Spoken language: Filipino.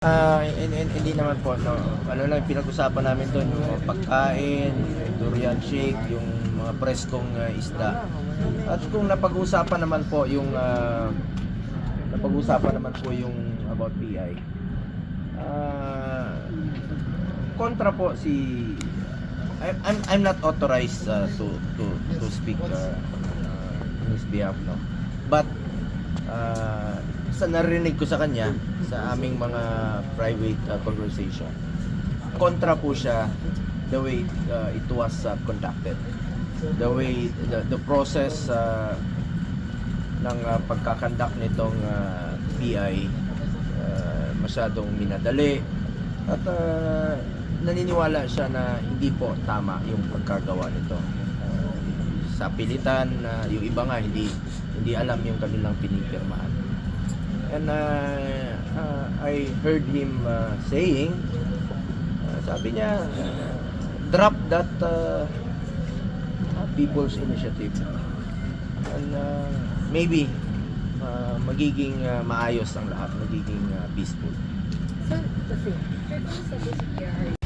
Ah, hin- hindi naman po, no. Ano lang pinag-usapan namin doon, yung pagkain, durian shake, yung mga preskong ah, isda. At kung napag-usapan naman po yung ah, napag-usapan naman po yung about PI. Ah, kontra po si I'm I'm, I'm not authorized ah, to to to speak ah, on his behalf no. But ah, sa narinig ko sa kanya sa aming mga private uh, conversation kontra po siya the way uh, it was uh, conducted. The way the, the process uh, ng uh, pagkakandak nitong uh, PI uh, masyadong minadali. At uh, naniniwala siya na hindi po tama yung pagkagawa nito. Uh, sa pilitan na yung iba nga hindi hindi alam yung kanilang pinipirmahan and uh, uh, I heard him uh, saying uh, sabi niya uh, drop that uh, people's initiative. And uh, maybe uh, magiging uh, maayos ang lahat magiging uh, peaceful. So, kasi, sir, kung sa year,